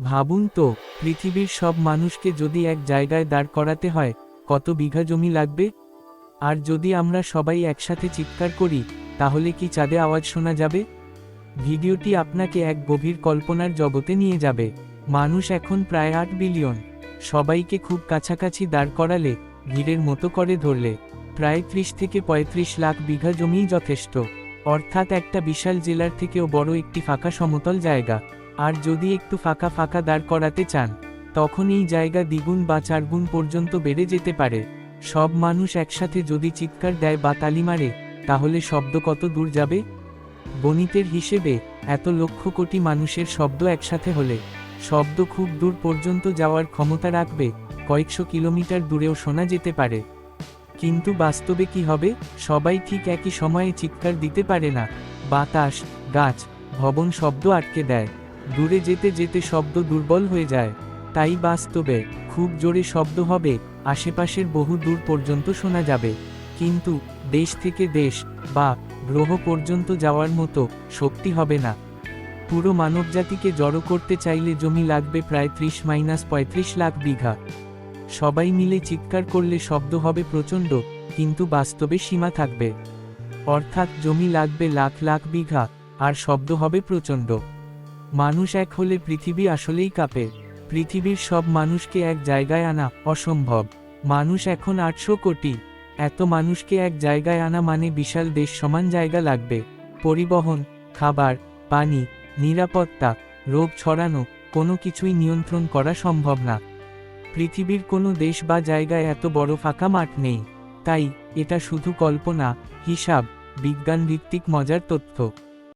ভাবুন তো, পৃথিবীর সব মানুষকে যদি এক জায়গায় দাঁড় করাতে হয়, কত বিঘা জমি লাগবে? আর যদি আমরা সবাই একসাথে চিৎকার করি, তাহলে কি চাঁদে আওয়াজ শোনা যাবে? ভিডিওটি আপনাকে এক গভীর কল্পনার জগতে নিয়ে যাবে। মানুষ এখন প্রায় আট বিলিয়ন। সবাইকে খুব কাছাকাছি দাঁড় করালে, ভিড়ের মতো করে ধরলে। প্রায় ত্রিশ থেকে পঁয়ত্রিশ লাখ বিঘা জমিই যথেষ্ট। অর্থাৎ একটা বিশাল জেলার থেকেও বড় একটি ফাঁকা সমতল জায়গা। আর যদি একটু ফাঁকা ফাঁকা দাঁড় করাতে চান, তখন এই জায়গা দ্বিগুণ বা চারগুণ পর্যন্ত বেড়ে যেতে পারে। সব মানুষ একসাথে যদি চিৎকার দেয় বা তালি মারে, তাহলে শব্দ কত দূর যাবে? গণিতের হিসেবে, এত লক্ষ কোটি মানুষের শব্দ একসাথে হলে, শব্দ খুব দূর পর্যন্ত যাওয়ার ক্ষমতা রাখবে, কয়েকশো কিলোমিটার দূরেও শোনা যেতে পারে। কিন্তু বাস্তবে কি হবে? সবাই ঠিক একই সময়ে চিৎকার দিতে পারে না। বাতাস, গাছ, ভবন শব্দ আটকে দেয়। দূরে যেতে যেতে শব্দ দুর্বল হয়ে যায়। তাই বাস্তবে খুব জোরে শব্দ হবে, আশেপাশের বহু দূর পর্যন্ত শোনা যাবে। কিন্তু দেশ থেকে দেশ বা গ্রহ পর্যন্ত যাওয়ার মতো শক্তি হবে না। পুরো মানবজাতিকে জড়ো করতে চাইলে জমি লাগবে প্রায় ত্রিশ মাইনাস পঁয়ত্রিশ লাখ বিঘা। সবাই মিলে চিৎকার করলে শব্দ হবে প্রচণ্ড, কিন্তু বাস্তবে সীমা থাকবে। অর্থাৎ জমি লাগবে লাখ লাখ বিঘা, আর শব্দ হবে প্রচণ্ড। মানুষ এক হলে পৃথিবী আসলেই কাঁপে। পৃথিবীর সব মানুষকে এক জায়গায় আনা অসম্ভব। মানুষ এখন আটশো কোটি। এত মানুষকে এক জায়গায় আনা মানে বিশাল দেশ সমান জায়গা লাগবে। পরিবহন, খাবার, পানি, নিরাপত্তা, রোগ ছড়ানো, কোনো কিছুই নিয়ন্ত্রণ করা সম্ভব না। পৃথিবীর কোনো দেশ বা জায়গায় এত বড় ফাঁকা মাঠ নেই। তাই এটা শুধু কল্পনা, হিসাব, বিজ্ঞান ভিত্তিক মজার তথ্য।